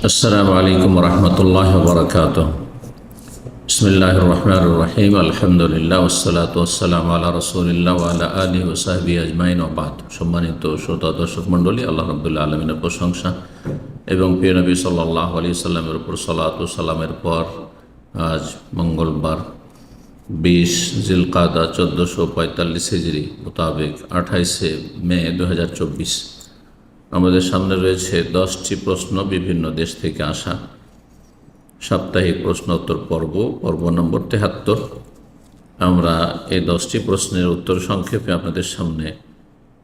السلام عليكم ورحمة الله وبركاته بسم الله الرحمن الرحيم الحمد لله والصلاة والسلام على رسول الله وعلى آله وصحبه أجمعين وبعد সম্মানিত শ্রোতা দর্শক মণ্ডলী আল্লাহ রবুল্লা আলমিনের প্রশংসা এবং প্রিয় নবী সাল্লাহ আলী সাল্লামের উপর সালাত ও সালামের পর আজ মঙ্গলবার বিশ জিলকাদা চোদ্দোশো পঁয়তাল্লিশ হিজড়ি মোতাবেক আঠাইশে মে দু হাজার চব্বিশ আমাদের সামনে রয়েছে দশটি প্রশ্ন বিভিন্ন দেশ থেকে আসা। সাপ্তাহিক প্রশ্ন উত্তর পর্ব পর্ব নম্বর তেহাত্তর। আমরা এই দশটি প্রশ্নের উত্তর সংক্ষেপে আপনাদের সামনে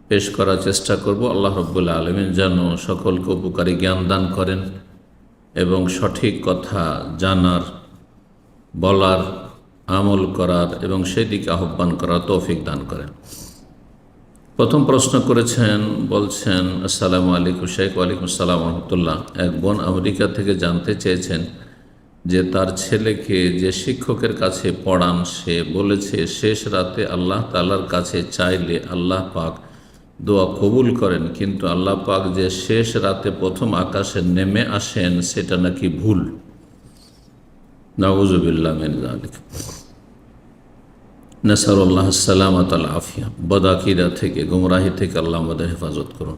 পেশ করার চেষ্টা করব। আল্লাহ রব্বুল্লা আলমিন যেন সকলকে উপকারী জ্ঞান দান করেন এবং সঠিক কথা জানার, বলার, আমল করার এবং সেদিকে আহ্বান করার তৌফিক দান করেন। প্রথম প্রশ্ন করেছেন, বলছেন, আসসালামু আলাইকুম শেখ, ওয়ালাইকুম আসসালাম রহমতুল্লাহ। এক বোন আমেরিকা থেকে জানতে চেয়েছেন যে তার ছেলেকে যে শিক্ষকের কাছে পড়ান, সে বলেছে, শেষ রাতে আল্লাহ তাল্লার কাছে চাইলে আল্লাহ পাক দোয়া কবুল করেন, কিন্তু আল্লাহ পাক যে শেষ রাতে প্রথম আকাশে নেমে আসেন, সেটা নাকি ভুল? নওয়াজুবিল্লাহ মিন জালিক নাসারুল্লাহ সালামত আল আফিয়া। বদাকিদা থেকে, গুমরাহি থেকে আল্লাহ আমাদের হেফাজত করুন।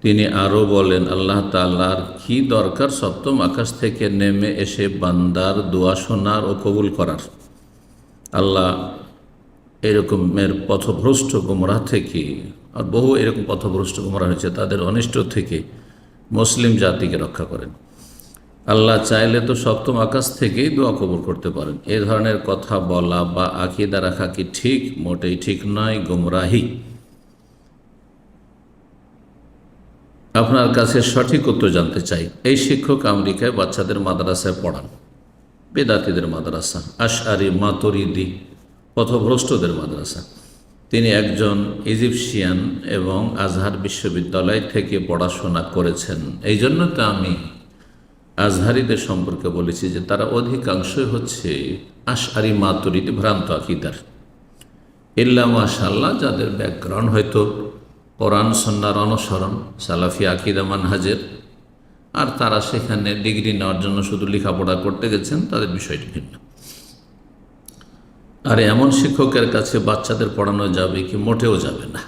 তিনি আরও বলেন, আল্লাহ তাল্লার কি দরকার সপ্তম আকাশ থেকে নেমে এসে বান্দার দোয়া শোনার ও কবুল করার? আল্লাহ এরকমের পথভ্রষ্ট গুমরাহ থেকে, আর বহু এরকম পথভ্রষ্ট গুমরা হয়েছে, তাদের অনিষ্ট থেকে মুসলিম জাতিকে রক্ষা করেন। আল্লাহ চাইলে তো সপ্তম আকাশ থেকেই দোয়া কবুল করতে পারেন। এ ধরনের কথা বলা বা আকিদা রাখা কি ঠিক? মোটেই ঠিক নয়, গুমরাহি। আপনার কাছে সঠিক উত্তর জানতে চাই। এই শিক্ষক আমেরিকায় বাচ্চাদের মাদ্রাসায় পড়ান বেদাতিদের মাদ্রাসা আশারি মাতরিদি, পথভ্রষ্টদের মাদ্রাসা। তিনি একজন ইজিপশিয়ান এবং আজহার বিশ্ববিদ্যালয় থেকে পড়াশোনা করেছেন। এই জন্য তো আমি আজহারিদের সম্পর্কে বলেছি যে তারা অধিকাংশই হচ্ছে আশারি মাতরিদি ভ্রান্ত আকিদার। ইল্লা মাশাল্লাহ যাদের ব্যাকগ্রাউন্ড হয়তো কোরআন সন্ন্যার অনুসরণ, সালাফি আকিদা, মানহাজের, আর তারা সেখানে ডিগ্রি নেওয়ার জন্য শুধু লেখাপড়া করতে গেছেন, তাদের বিষয়টি ভিন্ন। আর এমন শিক্ষকের কাছে বাচ্চাদের পড়ানো যাবে কি মোটেও যাবে না।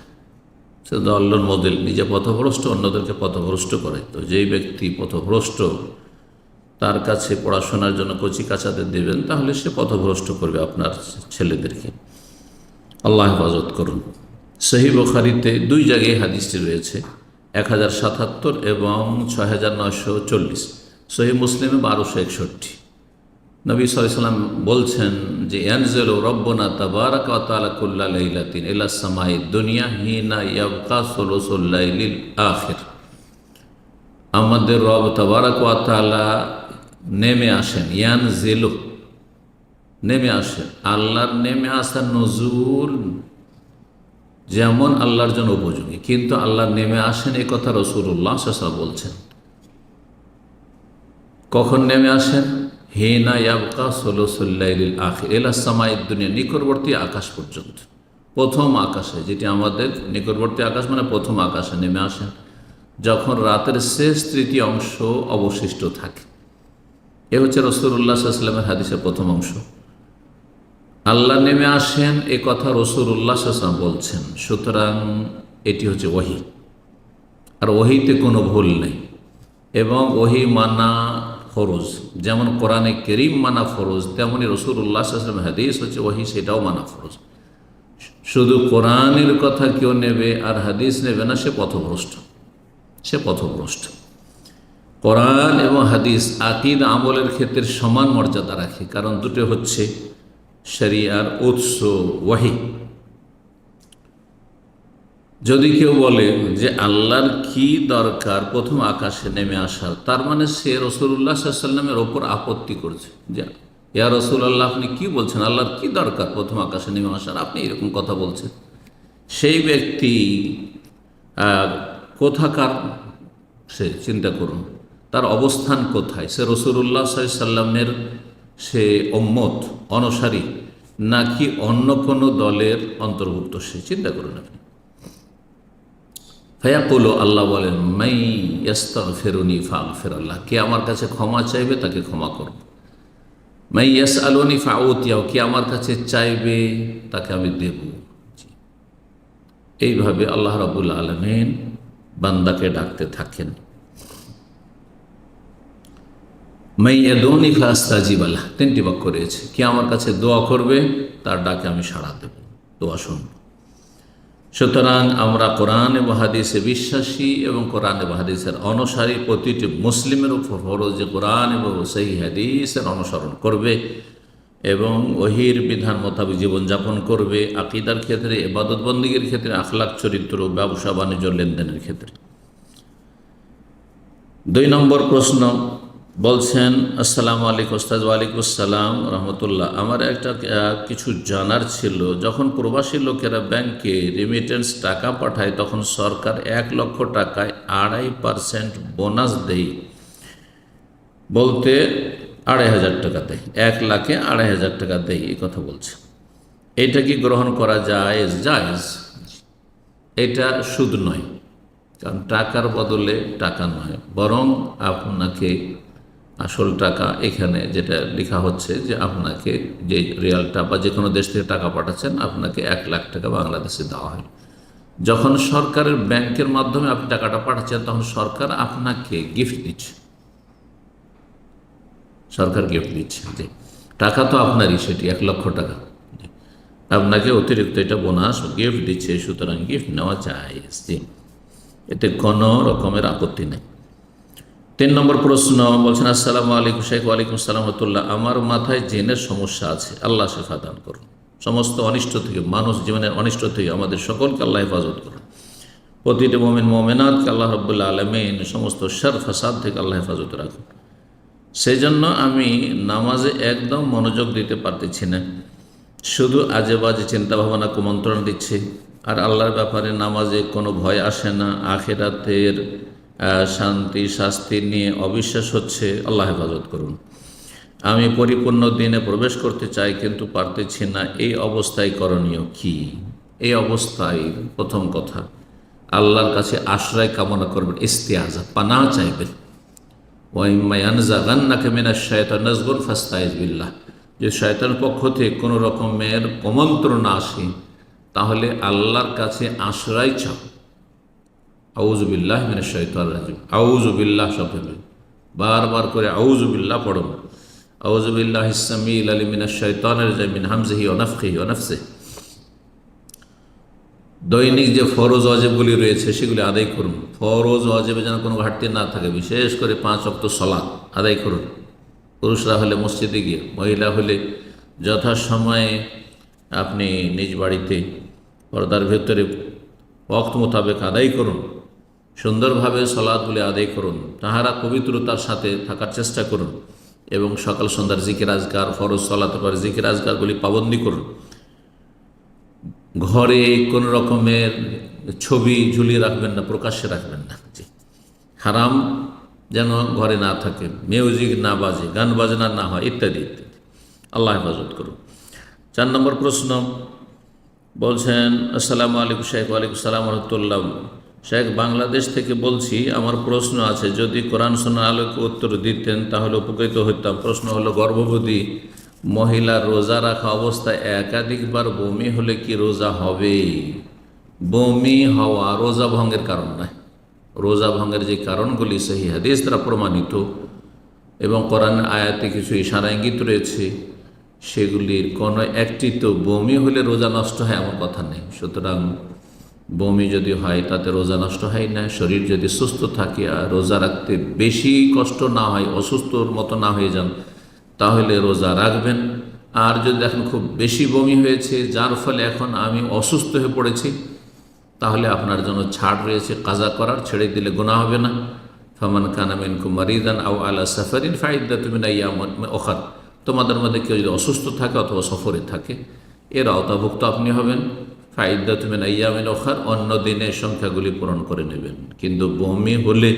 সে তো আল্লোর মডেল নিজে পথভ্রষ্ট, অন্যদেরকে পথভ্রষ্ট করে। তো যেই ব্যক্তি পথভ্রষ্ট তার কাছে পড়াশোনার জন্য কচি কাচাদের দেবেন, তাহলে সে পথভ্রষ্ট করবে আপনার ছেলেদেরকে। আল্লাহ হেফাজত করুন। সহি বখারিতে দুই জায়গায় হাদিসটি রয়েছে, এক হাজার সাতাত্তর এবং ছয় হাজার নয়শো চল্লিশ। সহি মুসলিমে বারোশো একষট্টি। নবী সাল্লাম বলছেন যে, ইয়ানজেল রব্বনা সোলসোল্লাইলিল আখির। আমাদের রব তাবারাকাতালা নেমে আসেন, ইয়ান জেলো নেমে আসেন। আল্লাহর নেমে আসা নজুল যেমন আল্লাহর জন্য উপযোগী, কিন্তু আল্লাহ নেমে আসেন এ কথা রসুল্লাহ সাসা বলছেন। কখন নেমে আসেন? হেনা ইয়াবকা সোলসুল্লাইল আখির এলা সামায়ের দুনিয়া, নিকটবর্তী আকাশ পর্যন্ত। প্রথম আকাশে, যেটি আমাদের নিকটবর্তী আকাশ মানে প্রথম আকাশে নেমে আসেন, যখন রাতের শেষ তৃতীয় অংশ অবশিষ্ট থাকে। এ হচ্ছে রসুল্লাহ সাল্লামের হাদিসের প্রথম অংশ। আল্লাহ নেমে আসেন, এ কথা রসুল্লাহ সাল্লাম বলছেন। সুতরাং এটি হচ্ছে ওহি। আর ওহিতে কোনো ভুল নেই। এবং ওহি মানা ফরজ। যেমন কোরআনে কেরিম মানা ফরজ তেমনই রসুল্লাহ সাল্লাম হাদিস হচ্ছে ওহি, সেটাও মানা ফরজ। শুধু কোরআনের কথা কেউ নেবে আর হাদিস নেবে না, সে পথভ্রষ্ট। সে পথভ্রষ্ট। কোরআন এবং হাদিস আকিদ আমলের ক্ষেত্রে সমান মর্যাদা রাখে, কারণ দুটো হচ্ছে শরিয়ার উৎস, ওয়াহি। যদি কেউ বলে যে আল্লাহর কি দরকার প্রথম আকাশে নেমে আসার, তার মানে সে রসুল্লাহ সাল্লামের ওপর আপত্তি করছে। যে, ইয়া রসুল আল্লাহ আপনি কি বলছেন? আল্লাহর কি দরকার প্রথম আকাশে নেমে আসার? আপনি এরকম কথা বলছেন। সেই ব্যক্তি কোথাকার, সে চিন্তা করুন তার অবস্থান কোথায়? সে রসুল্লাহ সাল্লামের সে অম্মত অনসারী, নাকি অন্য কোনো দলের অন্তর্ভুক্ত? সে চিন্তা করুন আপনি। ফায়াকুল, আল্লাহ বলেন, মাই ইয়াস্তর ফেরুনি ফাল ফেরাল্লাহ কে আমার কাছে ক্ষমা চাইবে, তাকে ক্ষমা করব। মাই ইয়াস আলোনি ফাউতিয়াও কে আমার কাছে চাইবে, তাকে আমি দেব। এইভাবে আল্লাহ রাবুল আলমিন বান্দাকে ডাকতে থাকেন। মাইয়া দৌনি ফাস্তাজিব তিনটি বাক্য রয়েছে। কে আমার কাছে দোয়া করবে, তার ডাকে আমি সাড়া দেব। দোয়া শুনব সুতরাং আমরা কোরআন এবং বিশ্বাসী এবং কোরআন এবং অনুসারী প্রতিটি মুসলিমের উপর ফরজ যে কোরআন এবং সেই হাদিসের অনুসরণ করবে এবং ওহির বিধান মোতাবেক জীবনযাপন করবে আকিদার ক্ষেত্রে এবাদত বন্দীগীর ক্ষেত্রে আখলাক চরিত্র ব্যবসা বাণিজ্য লেনদেনের ক্ষেত্রে। দুই নম্বর প্রশ্ন বলছেন, আসসালামু আলাইকুম ওস্তাদ ওয়ালাইকুম আসসালাম, রহমতুল্লাহ। আমার একটা কিছু জানার ছিল। যখন প্রবাসী লোকেরা ব্যাংকে রেমিটেন্স টাকা পাঠায়, তখন সরকার এক লক্ষ টাকায় আড়াই পার্সেন্ট বোনাস দেয়। বলতে আড়াই হাজার টাকা দেয়, এক লাখে আড়াই হাজার টাকা দেয়, এই কথা বলছে। এটা কি গ্রহণ করা যায় জায়েজ। এটা সুদ নয়, কারণ টাকার বদলে টাকা নয়, বরং আপনাকে আসল টাকা এখানে যেটা লেখা হচ্ছে যে আপনাকে যে রিয়ালটা বা যে কোনো দেশ থেকে টাকা পাঠাচ্ছেন, আপনাকে এক লাখ টাকা বাংলাদেশে দেওয়া হয়। যখন সরকারের ব্যাংকের মাধ্যমে আপনি টাকাটা পাঠাচ্ছেন, তখন সরকার আপনাকে গিফট দিচ্ছে। সরকার গিফট দিচ্ছে যে টাকা তো আপনারই, সেটি এক লক্ষ টাকা। আপনাকে অতিরিক্ত এটা বোনাস গিফট দিচ্ছে, সুতরাং গিফট নেওয়া যায় এতে কোনো রকমের আপত্তি নেই। তিন নম্বর প্রশ্ন, বলছেন, আসসালামু আলাইকুম শেখ ওয়ালাইকুম সালামতুল্লাহ আমার মাথায় জেনের সমস্যা আছে, আল্লাহ শেফা দান করুন। সমস্ত অনিষ্ট থেকে, মানুষ জীবনের অনিষ্ট থেকে আমাদের সকলকে আল্লাহ হেফাজত করুন। প্রতিটি মোমেন, মোমেনাতকে আল্লাহ রব্বুল্লাহ আলমিন সমস্ত শার, ফাসাদ থেকে আল্লাহ হেফাজত রাখুন। সেই জন্য আমি নামাজে একদম মনোযোগ দিতে পারতেছি না। শুধু আজে বাজে চিন্তাভাবনা, কুমন্ত্রণ দিচ্ছে। আর আল্লাহর ব্যাপারে নামাজে কোনো ভয় আসে না। আখেরাতের শান্তি, শাস্তি নিয়ে অবিশ্বাস হচ্ছে, আল্লাহ হেফাজত করুন। আমি পরিপূর্ণ দিনে প্রবেশ করতে চাই, কিন্তু পারতেছি না। এই অবস্থায় করণীয় কি? এই অবস্থায় প্রথম কথা, আল্লাহর কাছে আশ্রয় কামনা করবেন ইস্তিয়াজা পানা চাইবেন। ওয়াইমায়ানজাগান্নাকে মিনা বিল্লাহ। যে শয়তান পক্ষ থেকে কোনো রকমের কুমন্ত্রণা আসে, তাহলে আল্লাহর কাছে আশ্রয় চাও। আউজবিল্লাহ মিনা শৈতান রাজিম। আউজবিল্লাহ শব্দ বারবার করে আউজবিল্লাহ পড়ো আউজবিল্লাহ ইসমিল আলী মিনা শৈতানের জামিন হামজহি অনফহি অনফসে দৈনিক যে ফরজ অজেবগুলি রয়েছে, সেগুলি আদায় করুন। ফরজ অজেবে যেন কোনো ঘাটতি না থাকে, বিশেষ করে পাঁচ অক্ত সলাৎ আদায় করুন। পুরুষরা হলে মসজিদে গিয়ে, মহিলা হলে যথাসময়ে আপনি নিজ বাড়িতে পর্দার ভেতরে ওক্ত মোতাবেক আদায় করুন। সুন্দরভাবে সলাদগুলি আদায় করুন। তাহারা পবিত্রতার সাথে থাকার চেষ্টা করুন এবং সকাল সন্ধ্যার জিকির আজগার ফরজ সলাতে পারে জিকির আজগারগুলি পাবন্দি করুন। ঘরে কোন রকমের ছবি ঝুলিয়ে রাখবেন না, প্রকাশ্যে রাখবেন না। হারাম যেন ঘরে না থাকে, মিউজিক না বাজে, গান বাজনা না হয়, ইত্যাদি ইত্যাদি। আল্লাহ হেফাজত করুন। চার নম্বর প্রশ্ন বলছেন, আসসালামু আলাইকুম শেখ ওয়ালাইকুম সালাম রহমতুল্লাহ। শেখ, বাংলাদেশ থেকে বলছি, আমার প্রশ্ন আছে, যদি কোরআন শোনার আলোকে উত্তর দিতেন, তাহলে উপকৃত হইতাম। প্রশ্ন হলো, গর্ভবতী মহিলা রোজা রাখা অবস্থায় একাধিকবার বমি হলে কি রোজা হবে? বমি হওয়া রোজা ভঙ্গের কারণ নয়। রোজা ভঙ্গের যে কারণগুলি, সেই হাদিস দ্বারা প্রমাণিত এবং কোরআন আয়াতে কিছু ইশারা ইঙ্গিত রয়েছে। সেগুলির কোনো একটি তো বমি হলে রোজা নষ্ট হয় এমন কথা নেই। সুতরাং বমি যদি হয়, তাতে রোজা নষ্ট হয় না, শরীর যদি সুস্থ থাকে আর রোজা রাখতে বেশি কষ্ট না হয়, অসুস্থর মতো না হয়ে যান, তাহলে রোজা রাখবেন। আর যদি এখন খুব বেশি বমি হয়েছে, যার ফলে এখন আমি অসুস্থ হয়ে পড়েছি, তাহলে আপনার জন্য ছাড় রয়েছে, কাজা করার, ছেড়ে দিলে গোনা হবে না। ফমান কানামিন কুমারিদান আউ আলা সাফারিন ফাইদা তুমি না ইয়া ওখার। তোমাদের মধ্যে কেউ যদি অসুস্থ থাকে অথবা সফরে থাকে, এর আওতাভুক্ত আপনি হবেন। ওখার, অন্য দিনের সংখ্যাগুলি পূরণ করে নেবেন। কিন্তু বমি হলে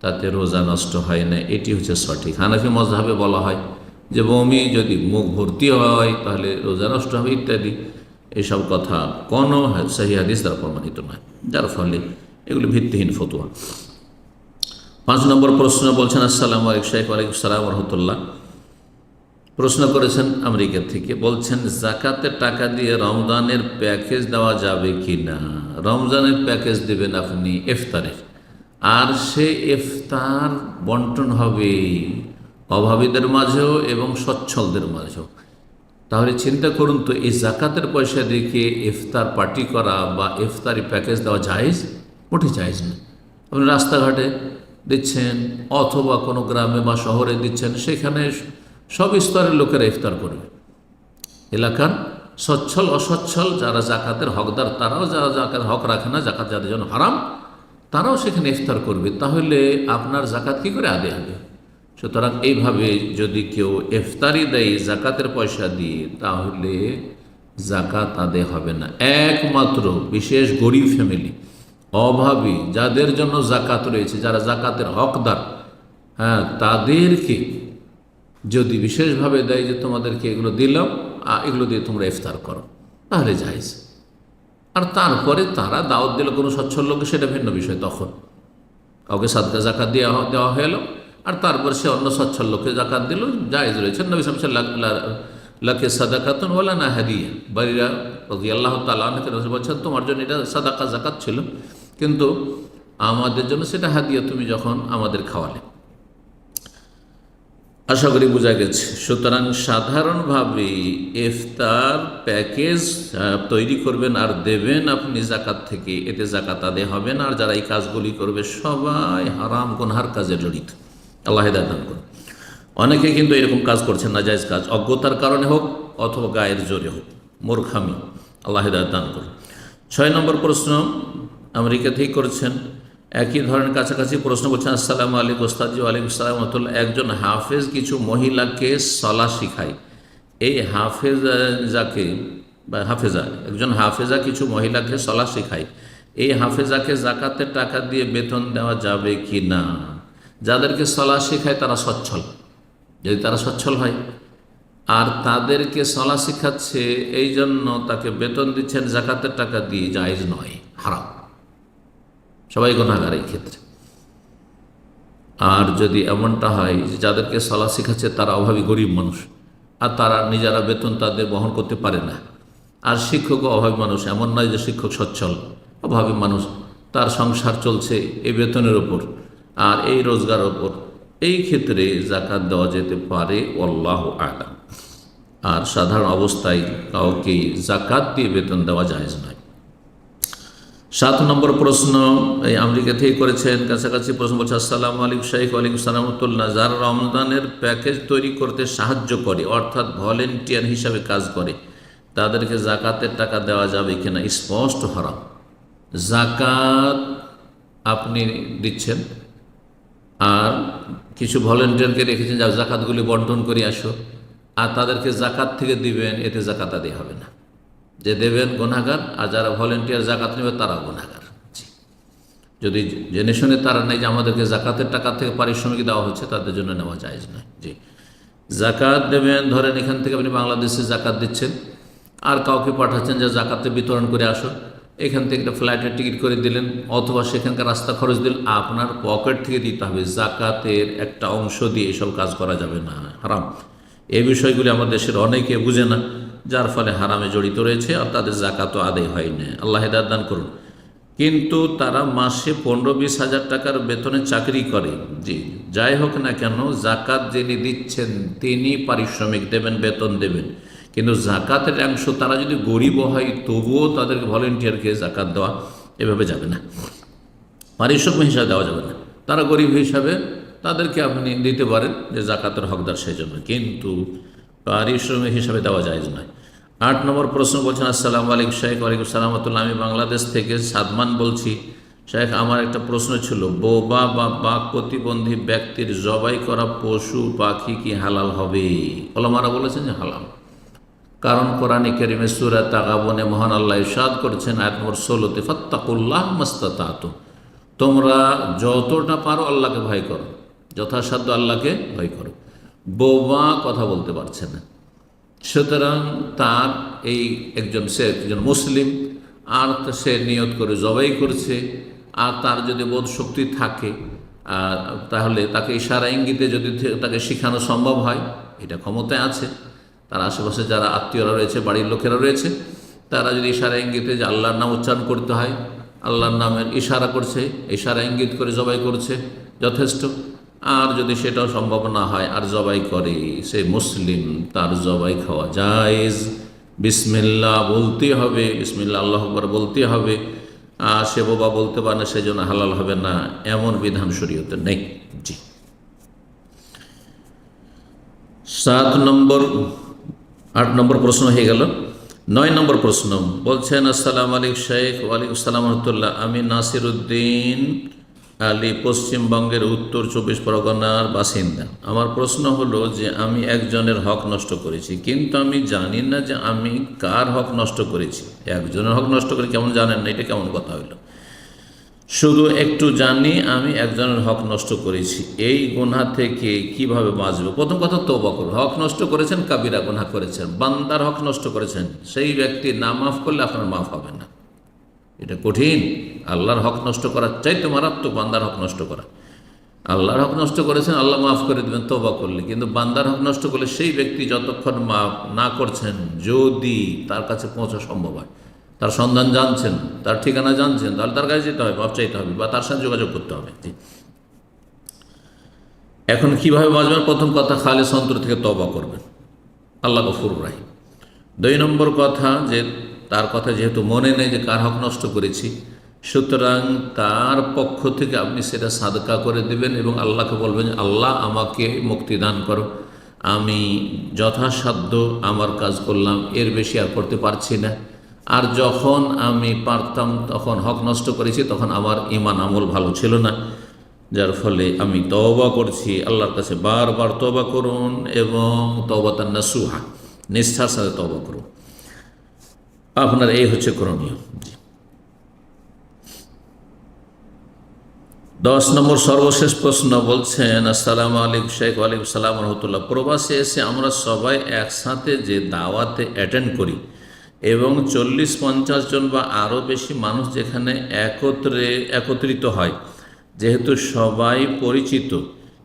তাতে রোজা নষ্ট হয় না, এটি হচ্ছে সঠিক। হানাফি মজাবে বলা হয় যে বমি যদি মুখ ভর্তি হয়, তাহলে রোজা নষ্ট হবে ইত্যাদি। এসব কথা কোনো সহি হাদিস দ্বারা প্রমাণিত নয়। যার ফলে এগুলি ভিত্তিহীন ফতুয়া। পাঁচ নম্বর প্রশ্ন বলছেন, আসসালাম আলাইকুম সালাম রহমতুল্লাহ। প্রশ্ন করেছেন আমেরিকা থেকে, বলছেন জাকাতের টাকা দিয়ে রমজানের প্যাকেজ দেওয়া যাবে কি না? রমজানের প্যাকেজ দেবেন আপনি ইফতারের আর সে ইফতার বন্টন হবে অভাবীদের মাঝেও এবং সচ্ছলদের মাঝেও। তাহলে চিন্তা করুন তো, এই জাকাতের পয়সা দেখে ইফতার পার্টি করা বা ইফতারি প্যাকেজ দেওয়া জায়েজ? মোটে জায়েজ না। আপনি রাস্তাঘাটে দিচ্ছেন অথবা কোনো গ্রামে বা শহরে দিচ্ছেন, সেখানে সব স্তরের লোকেরা ইফতার করবে। এলাকার সচ্ছল, অসচ্ছল যারা জাকাতের হকদার, তারাও যারা জাকাত হক রাখে না, জাকাত যাদের জন্য হারাম, তারাও সেখানে ইফতার করবে। তাহলে আপনার জাকাত কি করে আদে হবে? সুতরাং এইভাবে যদি কেউ ইফতারি দেয়, জাকাতের পয়সা দিয়ে, তাহলে জাকাত আদে হবে না। একমাত্র বিশেষ গরিব ফ্যামিলি অভাবী, যাদের জন্য জাকাত রয়েছে, যারা জাকাতের হকদার হ্যাঁ তাদেরকে যদি বিশেষভাবে দেয় যে তোমাদেরকে এগুলো দিলাম আর এগুলো দিয়ে তোমরা ইফতার করো, তাহলে যাইজ আর তারপরে তারা দাওয়াত দিল কোনো সচ্ছল লোকে সেটা ভিন্ন বিষয় তখন। কাউকে সাদকা জাকাত দেওয়া দেওয়া হলো আর তারপর সে অন্য সচ্ছল লোকে জাকাত দিল, জায়েজ রয়েছে। নবী সামসাল্লাহ লাকে সাদাকাতন বলা না হাদিয়া। বাড়িরা রাজি আল্লাহ তালাকে বলছেন, তোমার জন্য এটা সাদাকা জাকাত ছিল, কিন্তু আমাদের জন্য সেটা হাদিয়া, তুমি যখন আমাদের খাওয়ালে। আশা করি বোঝা গেছে। সুতরাং সাধারণভাবে ইফতার প্যাকেজ তৈরি করবেন আর দেবেন আপনি জাকাত থেকে। এতে জাকাত আদে হবে না। আর যারা এই কাজগুলি করবে, সবাই হারাম গুনহার কাজে জড়িত। আল্লাহ দান করুন। অনেকে কিন্তু এরকম কাজ করছেন না জায়জ কাজ। অজ্ঞতার কারণে হোক অথবা গায়ের জোরে হোক। মূর্খামি। আল্লাহ দান করুন। ছয় নম্বর প্রশ্ন, আমেরিকা থেকে করেছেন। একই ধরনের কাছাকাছি প্রশ্ন করছেন, আসসালামু আলাইকুম ওস্তাদি আলাইকুম সালাম রহমতুল্লাহ। একজন হাফেজ কিছু মহিলাকে সলা শিখায়। এই হাফেজাকে বা হাফেজা, একজন হাফেজা কিছু মহিলাকে সলা শেখায়। এই হাফেজাকে জাকাতের টাকা দিয়ে বেতন দেওয়া যাবে কি না? যাদেরকে সলা শেখায় তারা সচ্ছল। যদি তারা সচ্ছল হয়, আর তাদেরকে সলা শেখাচ্ছে এই জন্য তাকে বেতন দিচ্ছেন, জাকাতের টাকা দিয়ে জায়জ নয়, হারাম। সবাই গুণাগার এই ক্ষেত্রে। আর যদি এমনটা হয় যে যাদেরকে সলা শেখাচ্ছে তারা অভাবী গরিব মানুষ, আর তারা নিজেরা বেতন তাদের বহন করতে পারে না। আর শিক্ষকও অভাবী মানুষ, এমন নয় যে শিক্ষক সচ্ছল, অভাবী মানুষ, তার সংসার চলছে এই বেতনের ওপর, আর এই রোজগার ওপর। এই ক্ষেত্রে জাকাত দেওয়া যেতে পারে অল্লাহ আলাম। আর সাধারণ অবস্থায় কাউকে জাকাত দিয়ে বেতন দেওয়া যায় নয়। সাত নম্বর প্রশ্ন এই আমেরিকা থেকে করেছেন, কাছাকাছি প্রশ্ন বলছে, আসসালামু আলাইকুম শাইখ আলাইকুম সালামতুল্লাহ যারা রমজানের প্যাকেজ তৈরি করতে সাহায্য করে, অর্থাৎ ভলেন্টিয়ার হিসাবে কাজ করে, তাদেরকে জাকাতের টাকা দেওয়া যাবে কিনা? স্পষ্ট হারাম। জাকাত আপনি দিচ্ছেন, আর কিছু ভলেন্টিয়ারকে রেখেছেন যা জাকাতগুলি বন্টন করে আসো, আর তাদেরকে জাকাত থেকে দিবেন, এতে জাকাত আদি হবে না। যে দেবেন গুণাগার আর যারা ভলেন্টিয়ার জাকাত নেবে তারা গুণাগার যদি জেনে শুনে তারা নেই যে আমাদেরকে জাকাতের টাকা থেকে পারিশ্রমিক দেওয়া হচ্ছে, তাদের জন্য নেওয়া যায় নয়। জি। জাকাত দেবেন, ধরেন এখান থেকে আপনি বাংলাদেশে জাকাত দিচ্ছেন, আর কাউকে পাঠাচ্ছেন যে জাকাতে বিতরণ করে আসো এখান থেকে একটা ফ্লাইটের টিকিট করে দিলেন, অথবা সেখানকার রাস্তা খরচ দিলেন, আপনার পকেট থেকে দিতে হবে। জাকাতের একটা অংশ দিয়ে এসব কাজ করা যাবে না, হারাম। এই বিষয়গুলি আমাদের দেশের অনেকে বুঝে না। যার ফলে হারামে জড়িত রয়েছে আর তাদের জাকাতও আদায় হয় না আল্লাহ হেদায়ত দান করুন। কিন্তু তারা মাসে পনেরো বিশ হাজার টাকার বেতনে চাকরি করে। জি, যাই হোক না কেন জাকাত যিনি দিচ্ছেন, তিনি পারিশ্রমিক দেবেন, বেতন দেবেন। কিন্তু জাকাতের অংশ তারা যদি গরিব হয়, তবুও তাদেরকে ভলেন্টিয়ারকে জাকাত দেওয়া এভাবে যাবে না। পারিশ্রমিক হিসাবে দেওয়া যাবে না। তারা গরিব হিসাবে তাদেরকে আপনি দিতে পারেন যে জাকাতের হকদার সেই জন্য কিন্তু পারিশ্রমিক হিসাবে দেওয়া যায় নয়। আট নম্বর প্রশ্ন বলছেন, আসসালামু আলাইকুম শেখ ওয়ালাইকুম সালামতুল্লাহ আমি বাংলাদেশ থেকে সাদমান বলছি। শেখ আমার একটা প্রশ্ন ছিল, বোবা বা বাক প্রতিবন্ধী ব্যক্তির জবাই করা পশু, পাখি কি হালাল হবে? ওলামারা বলেছেন যে হালাল। কারণ কোরআন কেরিমে সুরা তাগাবনে মহান আল্লাহ ইরশাদ করেছেন, আয়াত নম্বর ষোলোতে, ফাত্তাকুল্লাহ মাস্তাত তোমরা যতটা পারো আল্লাহকে ভয় করো, যথাসাধ্য আল্লাহকে ভয় করো। বোবা কথা বলতে পারছে না। সুতরাং তার এই একজন সে একজন মুসলিম, আর সে নিয়ত করে জবাই করছে, আর তার যদি বোধ শক্তি থাকে, আর তাহলে তাকে ইশারা ইঙ্গিতে যদি তাকে শেখানো সম্ভব হয়, এটা ক্ষমতায় আছে। তার আশেপাশে যারা আত্মীয়রা রয়েছে, বাড়ির লোকেরা রয়েছে, তারা যদি ইশারা ইঙ্গিতে যে আল্লাহর নাম উচ্চারণ করতে হয়, আল্লাহর নামের ইশারা করছে, ইশারা ইঙ্গিত করে জবাই করছে, যথেষ্ট। আর যদি সেটাও সম্ভব না হয়, আর জবাই করে, সে মুসলিম, তার জবাই খাওয়া জায়েজ। বিসমিল্লা বলতে হবে বিসমিল্লা আল্লাহ আকবর বলতে হবে। আর সে বাবা বলতে পারে না, সেজন্য হালাল হবে না, এমন বিধান শরীয়তে নেই। জি। সাত নম্বর, আট নম্বর প্রশ্ন হয়ে গেল। নয় নম্বর প্রশ্ন, বলছেন, আসসালাম আলিক শেখ ওয়ালাইকুম আসসালাম রহমতুল্লাহ, আমি নাসির উদ্দিন আলী পশ্চিমবঙ্গের উত্তর চব্বিশ পরগনার বাসিন্দা। আমার প্রশ্ন হলো যে আমি একজনের হক নষ্ট করেছি, কিন্তু আমি জানি না যে আমি কার হক নষ্ট করেছি। একজনের হক নষ্ট করে কেমন জানেন না, এটা কেমন কথা হলো? শুধু একটু জানি আমি একজনের হক নষ্ট করেছি, এই গুনাহ থেকে কীভাবে বাঁচবো? প্রথম কথা তৌবা করুন হক নষ্ট করেছেন, কাবিরা গুনাহ করেছেন, বান্দার হক নষ্ট করেছেন, সেই ব্যক্তি না মাফ করলে আপনার মাফ হবে না। এটা কঠিন। আল্লাহর হক নষ্ট করার চাইতে মারাত্মক বান্দার হক নষ্ট করা। আল্লাহর হক নষ্ট করেছেন, আল্লাহ মাফ করে দেবেন তোবা করলে কিন্তু বান্দার হক নষ্ট করলে সেই ব্যক্তি যতক্ষণ মাফ না করছেন, যদি তার কাছে পৌঁছা সম্ভব হয়। তার সন্ধান জানছেন, তার ঠিকানা জানছেন, তাহলে তার কাছে যেতে হবে মাপ চাইতে হবে বা তার সাথে যোগাযোগ করতে হবে। এখন কীভাবে বাঁচবেন? প্রথম কথা খালে সন্তর থেকে তবা করবেন। আল্লাহ গফুর রাহিম। দুই নম্বর কথা যে তার কথা যেহেতু মনে নেই যে কার হক নষ্ট করেছি, সুতরাং তার পক্ষ থেকে আপনি সেটা সাদকা করে দেবেন এবং আল্লাহকে বলবেন, আল্লাহ আমাকে মুক্তি দান করো। আমি যথাসাধ্য আমার কাজ করলাম, এর বেশি আর করতে পারছি না। আর যখন আমি পারতাম, তখন হক নষ্ট করেছি, তখন আমার ইমান আমল ভালো ছিল না। যার ফলে আমি তওবা করছি। আল্লাহর কাছে বারবার তবা করুন এবং তওবা তার নাসুহা, নিষ্ঠার সাথে তওবা করুন। আপনার এই হচ্ছে করণীয়। দশ নম্বর সর্বশেষ প্রশ্ন বলছেন, আসসালামু আলাইকুম শেখ ওয়ালাইকুম সালাম রহমতুল্লাহ। প্রবাসে এসে আমরা সবাই একসাথে যে দাওয়াতে অ্যাটেন্ড করি এবং চল্লিশ পঞ্চাশ জন বা আরও বেশি মানুষ যেখানে একত্রে, একত্রিত হয়, যেহেতু সবাই পরিচিত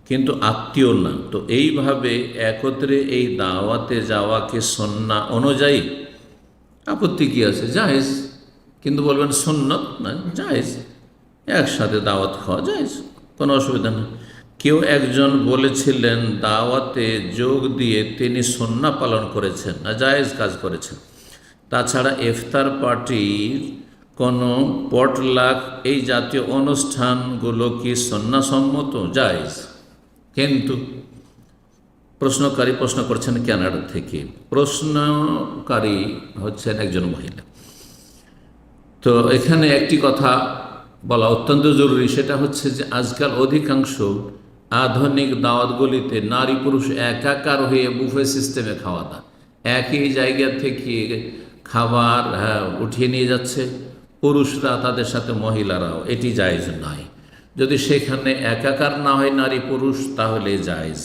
কিন্তু আত্মীয় না। তো এইভাবে একত্রে এই দাওয়াতে যাওয়াকে সন্না অনুযায়ী আপত্তি কী আছে? জায়েজ। কিন্তু বলবেন সুন্নত না, জায়েজ। একসাথে দাওয়াত খাওয়া জায়েজ, কোনো অসুবিধা নেই। কেউ একজন বলেছিলেন, দাওয়াতে যোগ দিয়ে তিনি সন্না পালন করেছেন না, জায়েজ কাজ করেছেন। তাছাড়া ইফতার পার্টির কোনো পটলাক, এই জাতীয় অনুষ্ঠানগুলো কি সন্ন্যাসম্মত জায়েজ। কিন্তু প্রশ্নকারী প্রশ্ন করছেন ক্যানাডা থেকে। প্রশ্নকারী হচ্ছেন একজন মহিলা। তো এখানে একটি কথা বলা অত্যন্ত জরুরি সেটা হচ্ছে যে আজকাল অধিকাংশ আধুনিক দাওয়াতগুলিতে নারী পুরুষ একাকার হয়ে বুফে সিস্টেমে খাওয়া দাওয়া। একই জায়গা থেকে খাবার হ্যাঁ, উঠিয়ে নিয়ে যাচ্ছে। পুরুষরা তাদের সাথে মহিলারাও এটি জায়েজ নয়। যদি সেখানে একাকার না হয় নারী পুরুষ তাহলে জায়েজ।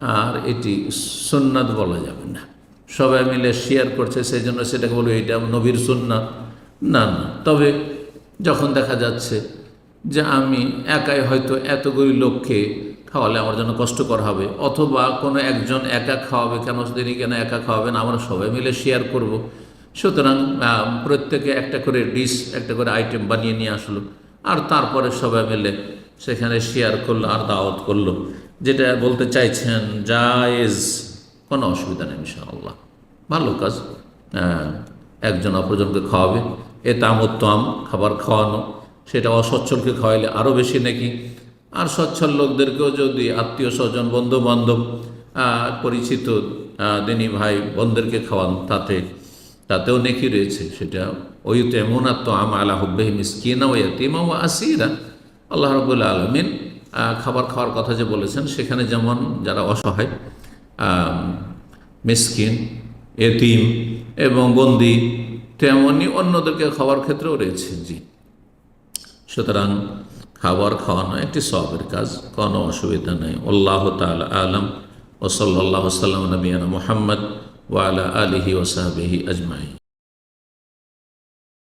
আর এটি সুন্নাত বলা যাবে না। সবাই মিলে শেয়ার করছে সেই জন্য সেটাকে বলব এটা নবীর সুন্নাত। না না, তবে যখন দেখা যাচ্ছে যে আমি একাই হয়তো এতগুলি লোককে খাওয়ালে আমার জন্য কষ্টকর হবে, অথবা কোনো একজন একা খাওয়াবে, কেন তিনি কেন একা খাওয়াবেন, আমরা সবাই মিলে শেয়ার করব। সুতরাং প্রত্যেকে একটা করে ডিশ একটা করে আইটেম বানিয়ে নিয়ে আসলো, আর তারপরে সবাই মিলে সেখানে শেয়ার করল আর দাওয়াত করল। যেটা বলতে চাইছেন জায়েজ কোনো অসুবিধা নেই ইনশাআল্লাহ। ভালো কাজ। একজন অপরজনকে খাওয়াবে। এ তামোত্তম খাবার খাওয়ানো। সেটা অসচ্ছলকে খাওয়াইলে আরও বেশি নাকি। আর সচ্ছল লোকদেরকেও যদি আত্মীয় স্বজন বন্ধু বান্ধব পরিচিত দিনী ভাই বোনদেরকে খাওয়ান, তাতে, তাতেও নেকি রয়েছে। সেটা ওই তো এমন তো আম আলা হুব্বাহি মিসকিনা ও ইয়াতিমা ও আসিরা। আল্লাহ রবুল্লা আলমিন খাবার খাওয়ার কথা যে বলেছেন, সেখানে যেমন যারা অসহায় মিসকিন, এতিম এবং বন্দি তেমনই অন্যদেরকে খাওয়ার ক্ষেত্রেও রয়েছে জি। সুতরাং খাবার খাওয়ানো একটি সবের কাজ, কোনো অসুবিধা নেই। আল্লাহ তাল আলম। ও সাল্লাহ সাল্লাম নবীনা মোহাম্মদ ওয়ালা আলিহি ওসাহাবিহি আজমাই